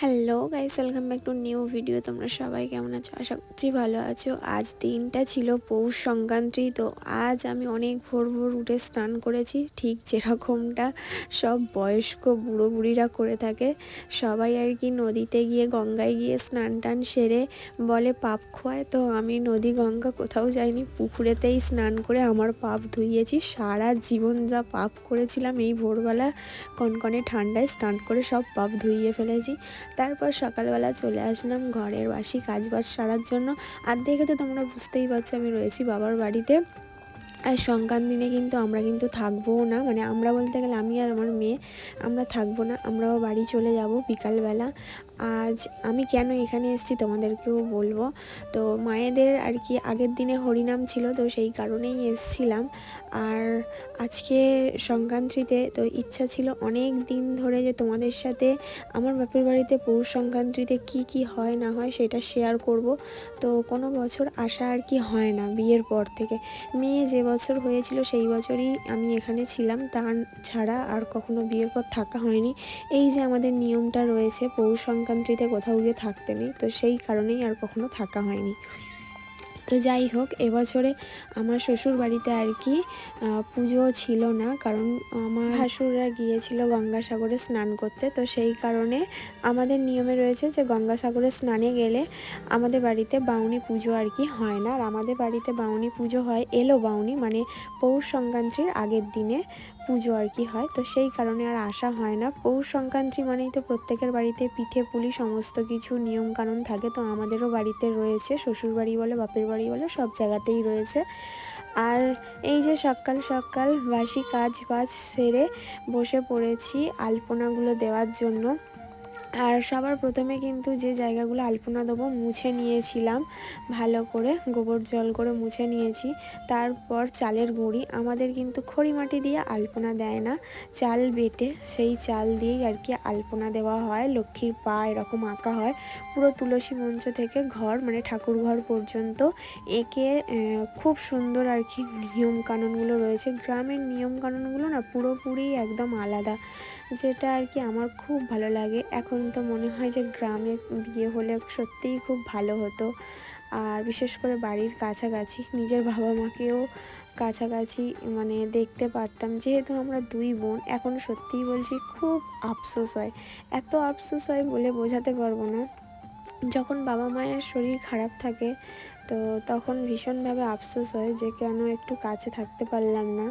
Hello guys, welcome back to new video. তোমরা সবাই কেমন আছো? আশা করছি ভালো আছো। আজ দিনটা ছিল পৌষ সংক্রান্তি, তো আজ আমি অনেক ভোর ভোর উঠে স্নান করেছি। ঠিক যেরকমটা সব বয়স্ক বুড়ো বুড়িরা করে থাকে। সবাই আর কি নদীতে গিয়ে, গঙ্গায় গিয়ে স্নান টান সেরে বলে পাপ খোয়ায়। তো আমি নদী, গঙ্গা কোথাও যাইনি, পুকুরেতেই স্নান করে আমার পাপ ধুইয়েছি। সারা জীবন যা পাপ করেছিলাম এই ভোরবেলা কনকনে ঠান্ডায় স্নান করে সব পাপ ধুইয়ে ফেলেছি। তারপর সকালবেলা চলে আসলাম ঘরের বাসি কাজ বাজ সারার জন্য। আর দেখে তো তোমরা বুঝতেই পারছ আমি রয়েছি বাবার বাড়িতে। আর সংক্রান্তি দিনে কিন্তু আমরা কিন্তু থাকব না। মানে আমরা বলতে গেলে আমি আর আমার মেয়ে, আমরা থাকব না। আমরাও বাড়ি চলে যাব বিকালবেলা। আজ আমি কেন এখানে এসেছি তোমাদেরকেও বলব। তো মায়েদের আর কি আগের দিনে হরিনাম ছিল, তো সেই কারণেই এসছিলাম। আর আজকে সংক্রান্তিতে তো ইচ্ছা ছিল অনেক দিন ধরে যে তোমাদের সাথে আমার বাপের বাড়িতে পৌষ সংক্রান্তিতে কি কি হয় না হয় সেটা শেয়ার করব। তো কোনো বছর আসা আর কি হয় না বিয়ের পর থেকে। মেয়ে যে বছর হয়েছিল সেই বছরই আমি এখানে ছিলাম, তার ছাড়া আর কখনো বিয়ের পর থাকা হয়নি। এই যে আমাদের নিয়মটা রয়েছে পৌষ সংক্রান্তিতে কোথাও গিয়ে থাকতে নেই, তো সেই কারণেই আর কখনো থাকা হয়নি। তো যাই হোক, এবছরে আমার শ্বশুর বাড়িতে আর কি পুজো ছিল না, কারণ আমার ভাসুররা গিয়েছিল গঙ্গাসাগরে স্নান করতে, তো সেই কারণে আমাদের নিয়মে রয়েছে যে গঙ্গাসাগরে স্নানে গেলে আমাদের বাড়িতে বাউনি পুজো আর কি হয় না। আর আমাদের বাড়িতে বাউনি পুজো হয় এলো বাউনি মানে পৌষ সংক্রান্তির আগের দিনে। পুজো আর কি হয়। তো সেই কারণে আর আসা হয় না। পৌষ সংক্রান্তি মানেই তো প্রত্যেকের বাড়িতে পিঠে, পুলি, সমস্ত কিছু নিয়মকানুন থাকে। তো আমাদেরও বাড়িতে রয়েছে শ্বশুর বাড়ি বলে, বাপের বাড়ি বলে, সব জায়গাতেই রয়েছে। আর এই যে সকাল সকাল বাসি কাজ বাজ সেরে বসে পড়েছি আলপনাগুলো দেওয়ার জন্য। আর সবার প্রথমে কিন্তু যে জায়গাগুলো আলপনা দেবো মুছে নিয়েছিলাম, ভালো করে গোবর জল করে মুছে নিয়েছি। তারপর চালের গুঁড়ি, আমাদের কিন্তু খড়ি মাটি দিয়ে আলপনা দেয় না, চাল বেটে সেই চাল দিয়েই আর কি আলপনা দেওয়া হয়, লক্ষ্মীর পা এরকম আঁকা হয়, পুরো তুলসী মঞ্চ থেকে ঘর মানে ঠাকুর ঘর পর্যন্ত এঁকে খুব সুন্দর আর কি নিয়মকানুনগুলো রয়েছে। গ্রামের নিয়মকানুনগুলো না পুরোপুরি একদম আলাদা, যেটা আর কি আমার খুব ভালো লাগে। এখন তো মনে হয় যে গ্রামে বিয়ে হলে সত্যিই খুব ভালো হতো। আর বিশেষ করে বাড়ির কাছাকাছি, নিজের বাবা মাকেও কাছাকাছি মানে দেখতে পারতাম। যেহেতু আমরা দুই বোন, এখন সত্যিই বলছি খুব আফসোস হয়। এত আফসোস হয় বলে বোঝাতে পারব না। যখন বাবা মায়ের শরীর খারাপ থাকে, তো তখন ভীষণভাবে আফসোস হয় যে কেন একটু কাছে থাকতে পারলাম না।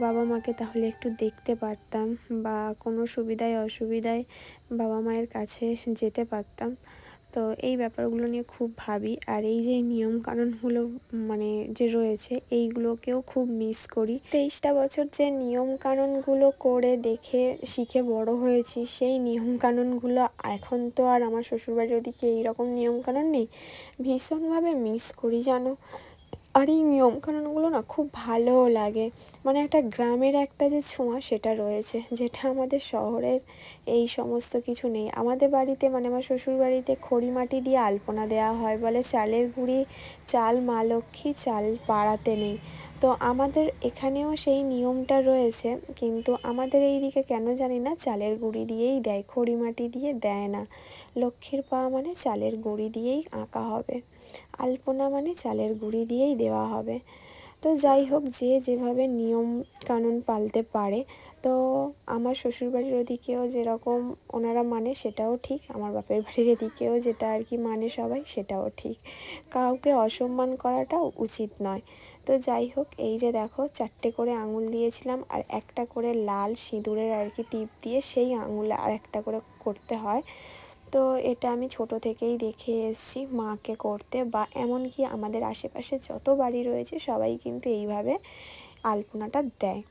বাবা মাকে তাহলে একটু দেখতে পারতাম বা কোনো সুবিধায় অসুবিধায় বাবা মায়ের কাছে যেতে পারতাম। তো এই ব্যাপারগুলো নিয়ে খুব ভাবি। আর এই যে নিয়ম কানুনগুলো মানে যে রয়েছে, এইগুলোকেও খুব মিস করি। তেইশটা বছর যে নিয়ম কানুনগুলো করে দেখে শিখে বড় হয়েছি, সেই নিয়ম কানুনগুলো এখন তো আর আমার শ্বশুরবাড়ির ওদিকে এইরকম নিয়ম কানুন নেই। ভীষণভাবে মিস করি, জানো? আর এই নিয়ম নিয়মকানুনগুলো না খুব ভালোও লাগে। মানে একটা গ্রামের একটা যে ছোঁয়া সেটা রয়েছে, যেটা আমাদের শহরের এই সমস্ত কিছু নেই। আমাদের বাড়িতে মানে আমার শ্বশুর বাড়িতে খড়ি মাটি দিয়ে আলপনা দেওয়া হয় বলে চালের গুঁড়ি, চাল মা লক্ষ্মী, চাল পাড়াতে নেই। তো আমাদের এখানেও সেই নিয়মটা রয়েছে, কিন্তু আমাদের এই দিকে কেন জানি না চালের গুঁড়ি দিয়েই দেয়, খড়ি মাটি দিয়ে দেয় না। লক্ষ্মীর পা মানে চালের গুঁড়ি দিয়েই আঁকা হবে। আলপনা মানে চালের গুঁড়ি দিয়েই দেওয়া হবে। তো যাই হোক, যে যেভাবে নিয়ম কানুন পালতে পারে, তো আমার শ্বশুরবাড়ির ওদিকেও যেরকম ওনারা মানে সেটাও ঠিক, আমার বাপের বাড়ির এদিকেও যেটা আর কি মানে সবাই সেটাও ঠিক। কাউকে অসম্মান করাটাও উচিত নয়। তো যাই হোক, এই যে দেখো, চারটে করে আঙুল দিয়েছিলাম, আর একটা করে লাল সিঁদুরের আর কি টিপ দিয়ে সেই আঙুলে আর একটা করে করতে হয়। তো এটা আমি ছোট থেকেই দেখে এসেছি মাকে করতে বা এমনকি আমাদের আশেপাশে যত বাড়ি রয়েছে সবাই কিন্তু এইভাবে আলপনাটা দেয়।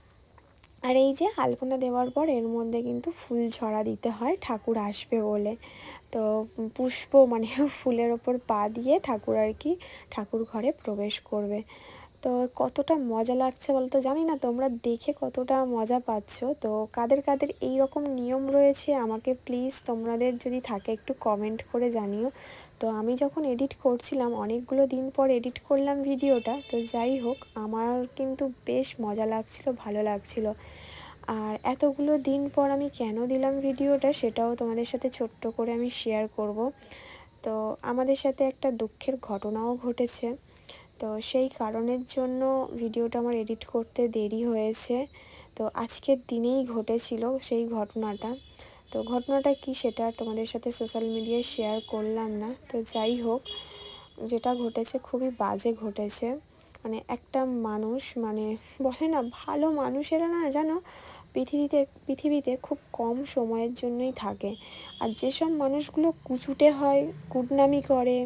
আর এই যে আলপনা দেওয়ার পর এর মধ্যে কিন্তু ফুল ছড়া দিতে হয়, ঠাকুর আসবে বলে। তো পুষ্প মানে ফুলের ওপর পা দিয়ে ঠাকুর আর কি ঠাকুর ঘরে প্রবেশ করবে। তো কতটা মজা লাগছে বলতো জানি না, তোমরা দেখে কতটা মজা পাচ্ছ। তো কাদের কাদের এই রকম নিয়ম রয়েছে আমাকে প্লিজ তোমাদের যদি থাকে একটু কমেন্ট করে জানিও। তো আমি যখন এডিট করছিলাম, অনেকগুলো দিন পর এডিট করলাম ভিডিওটা, তো যাই হোক, আমার কিন্তু বেশ মজা লাগছিল, ভালো লাগছিল। আর এতগুলো দিন পর আমি কেন দিলাম ভিডিওটা সেটাও তোমাদের সাথে ছোট্ট করে আমি শেয়ার করব। তো আমাদের সাথে একটা দুঃখের ঘটনাও ঘটেছে। তো সেই কারণের জন্য ভিডিওটা আমার এডিট করতে দেরি হয়েছে। তো আজকের দিনেই ঘটেছিল সেই ঘটনাটা। তো ঘটনাটা কি সেটা আর তোমাদের সাথে সোশ্যাল মিডিয়ায় শেয়ার করলাম না। তো যাই হোক, যেটা ঘটেছে খুবই বাজে ঘটেছে। মানে একটা মানুষ মানে বলে না, ভালো মানুষেরা না জানো, পৃথিবীতে পৃথিবীতে খুব কম সময়ের জন্যই থাকে। আর যেসব মানুষগুলো কুচুটে হয়, কুটনামি করে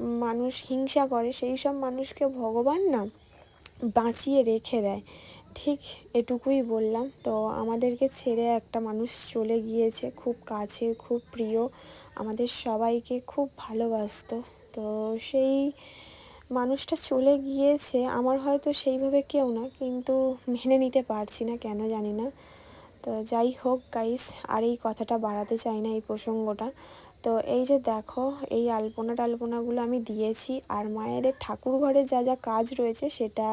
মানুষ হিংসা করে, সেই সব মানুষকে ভগবান না বাঁচিয়ে রেখে দেয়। ঠিক এটুকুই বললাম। তো আমাদেরকে ছেড়ে একটা মানুষ চলে গিয়েছে, খুব কাছের, খুব প্রিয়। আমাদের সবাইকে খুব ভালোবাসতো। তো সেই মানুষটা চলে গিয়েছে, আমার হয়তো সেইভাবে কেউ না, কিন্তু মেনে নিতে পারছি না, কেন জানি না। তো যাই হোক গাইস আর এই কথাটা বাড়াতে চাই না এই প্রসঙ্গটা। তো এই যে দেখো, এই আলপনা টালপনাগুলো আমি দিয়েছি, আর মায়েদের ঠাকুর ঘরে যা যা কাজ রয়েছে সেটা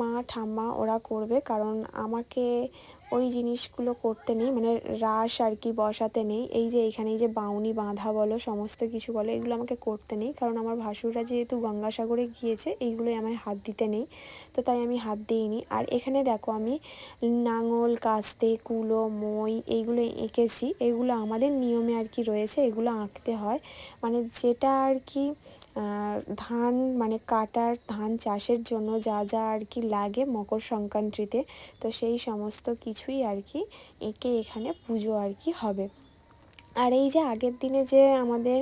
মা, ঠাম্মা ওরা করবে, কারণ আমাকে ওই জিনিসগুলো করতে নেই মানে রাস আর কি বসাতে নেই। এই যে এখানে এই যে বাউনি, বাঁধা বলো, সমস্ত কিছু বলো, এগুলো আমাকে করতে নেই, কারণ আমার ভাসুররা যেহেতু গঙ্গাসাগরে গিয়েছে, এইগুলোই আমায় হাত দিতে নেই, তো তাই আমি হাত দিইনি। আর এখানে দেখো আমি নাঙল, কাস্তে, কুলো, মই এইগুলো এঁকেছি, এগুলো আমাদের নিয়মে আর কি রয়েছে, এগুলো আঁকতে হয়। মানে যেটা আর কি ধান মানে কাটার ধান চাষের জন্য যা যা আর কি লাগে মকর সংক্রান্তিতে? তো সেই সমস্ত কিছুই আর কি একে এখানে পুজো আর কি হবে। আর এই যে আগের দিনে যে আমাদের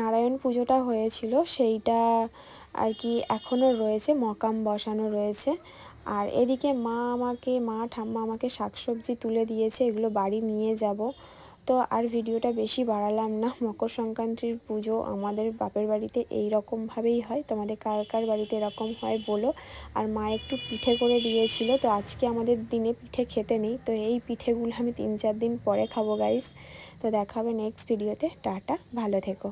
নারায়ণ পুজোটা হয়েছিল, সেইটা আর কি এখনও রয়েছে, মকাম বসানো রয়েছে। আর এদিকে মা আমাকে, মা ঠাম্মা আমাকে শাকসবজি তুলে দিয়েছে, এগুলো বাড়ি নিয়ে যাব। তো আর ভিডিওটা বেশি বাড়ালাম না। মকর সংক্রান্তির পুজো আমাদের বাপের বাড়িতে এই রকমভাবেই হয়। তোমাদের কার কার বাড়িতে এরকম হয় বলো। আর মা একটু পিঠে করে দিয়েছিল, তো আজকে আমাদের দিনে পিঠে খেতে নেই। তো এই পিঠেগুলো আমি তিন চার দিন পরে খাব গাইস তো দেখাবে নেক্সট ভিডিওতে টাটা, ভালো থেকো।